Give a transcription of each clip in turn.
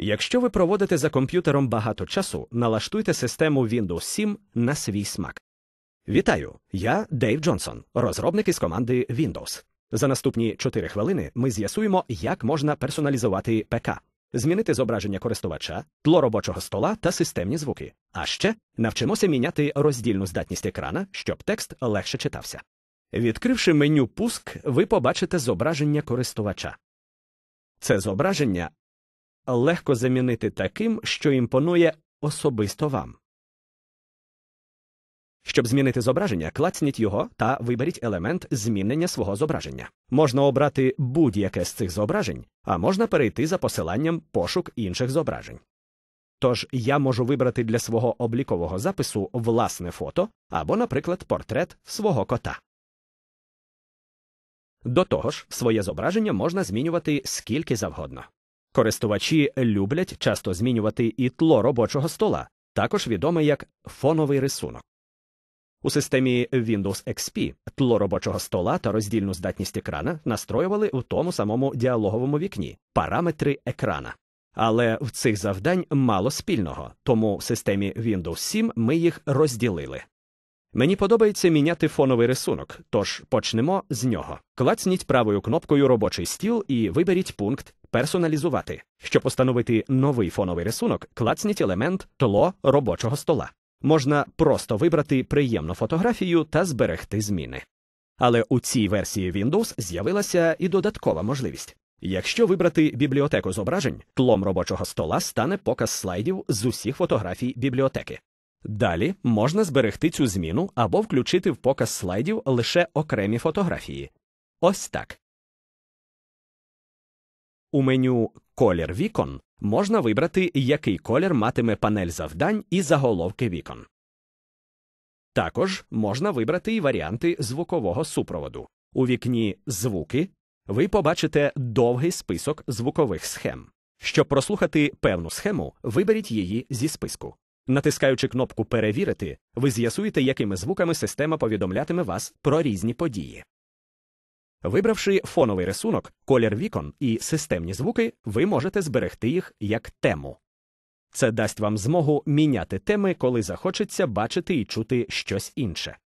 Якщо ви проводите за комп'ютером багато часу, налаштуйте систему Windows 7 на свій смак. Вітаю! Я Дейв Джонсон, розробник із команди Windows. За наступні 4 хвилини ми з'ясуємо, як можна персоналізувати ПК, змінити зображення користувача, тло робочого стола та системні звуки. А ще навчимося міняти роздільну здатність екрана, щоб текст легше читався. Відкривши меню Пуск, ви побачите зображення користувача. Це зображення легко замінити таким, що імпонує особисто вам. Щоб змінити зображення, клацніть його та виберіть елемент змінення свого зображення. Можна обрати будь-яке з цих зображень, а можна перейти за посиланням пошук інших зображень. Тож я можу вибрати для свого облікового запису власне фото або, наприклад, портрет свого кота. До того ж, своє зображення можна змінювати скільки завгодно. Користувачі люблять часто змінювати і тло робочого стола, також відоме як фоновий рисунок. У системі Windows XP тло робочого стола та роздільну здатність екрана настроювали у тому самому діалоговому вікні параметри екрана. Але в цих завдань мало спільного, тому в системі Windows 7 ми їх розділили. Мені подобається міняти фоновий рисунок, тож почнемо з нього. Клацніть правою кнопкою робочий стіл і виберіть пункт Персоналізувати. Щоб установити новий фоновий рисунок, клацніть елемент тло робочого стола. Можна просто вибрати приємну фотографію та зберегти зміни. Але у цій версії Windows з'явилася і додаткова можливість. Якщо вибрати бібліотеку зображень, тлом робочого стола стане показ слайдів з усіх фотографій бібліотеки. Далі можна зберегти цю зміну або включити в показ слайдів лише окремі фотографії. Ось так. У меню Колір вікон можна вибрати, який колір матиме панель завдань і заголовки вікон. Також можна вибрати і варіанти звукового супроводу. У вікні Звуки ви побачите довгий список звукових схем. Щоб прослухати певну схему, виберіть її зі списку. Натискаючи кнопку Перевірити, ви з'ясуєте, якими звуками система повідомлятиме вас про різні події. Вибравши фоновий рисунок, колір вікон і системні звуки, ви можете зберегти їх як тему. Це дасть вам змогу міняти теми, коли захочеться бачити і чути щось інше.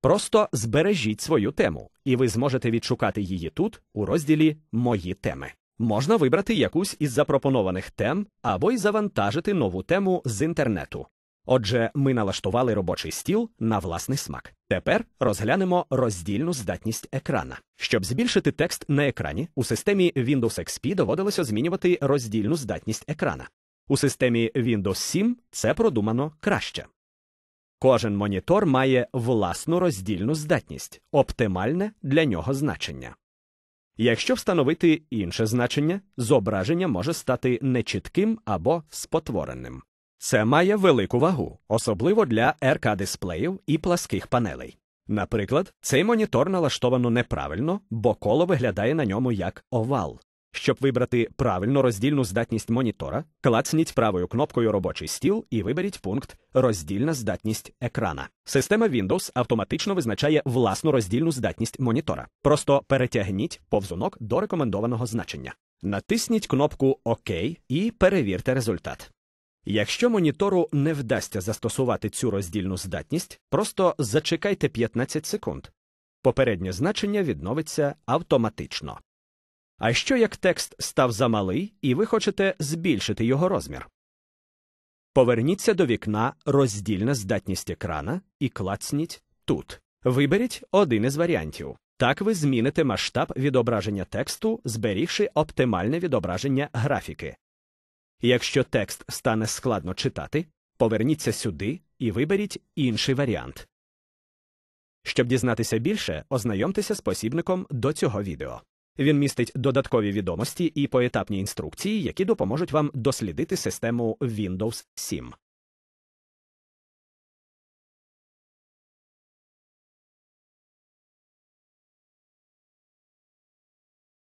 Просто збережіть свою тему, і ви зможете відшукати її тут, у розділі Мої теми. Можна вибрати якусь із запропонованих тем або й завантажити нову тему з інтернету. Отже, ми налаштували робочий стіл на власний смак. Тепер розглянемо роздільну здатність екрана. Щоб збільшити текст на екрані, у системі Windows XP доводилося змінювати роздільну здатність екрана. У системі Windows 7 це продумано краще. Кожен монітор має власну роздільну здатність, оптимальне для нього значення. Якщо встановити інше значення, зображення може стати нечітким або спотвореним. Це має велику вагу, особливо для rk дисплеїв і пласких панелей. Наприклад, цей монітор налаштовано неправильно, бо коло виглядає на ньому як овал. Щоб вибрати правильну роздільну здатність монітора, клацніть правою кнопкою робочий стіл і виберіть пункт Роздільна здатність екрана. Система Windows автоматично визначає власну роздільну здатність монітора. Просто перетягніть повзунок до рекомендованого значення. Натисніть кнопку ОК і перевірте результат. Якщо монітору не вдасться застосувати цю роздільну здатність, просто зачекайте 15 секунд. Попереднє значення відновиться автоматично. А що як текст став замалий, і ви хочете збільшити його розмір? Поверніться до вікна Роздільна здатність екрана і клацніть тут. Виберіть один із варіантів. Так ви зміните масштаб відображення тексту, зберігши оптимальне відображення графіки. Якщо текст стане складно читати, поверніться сюди і виберіть інший варіант. Щоб дізнатися більше, ознайомтеся з посібником до цього відео. Він містить додаткові відомості і поетапні інструкції, які допоможуть вам дослідити систему Windows 7.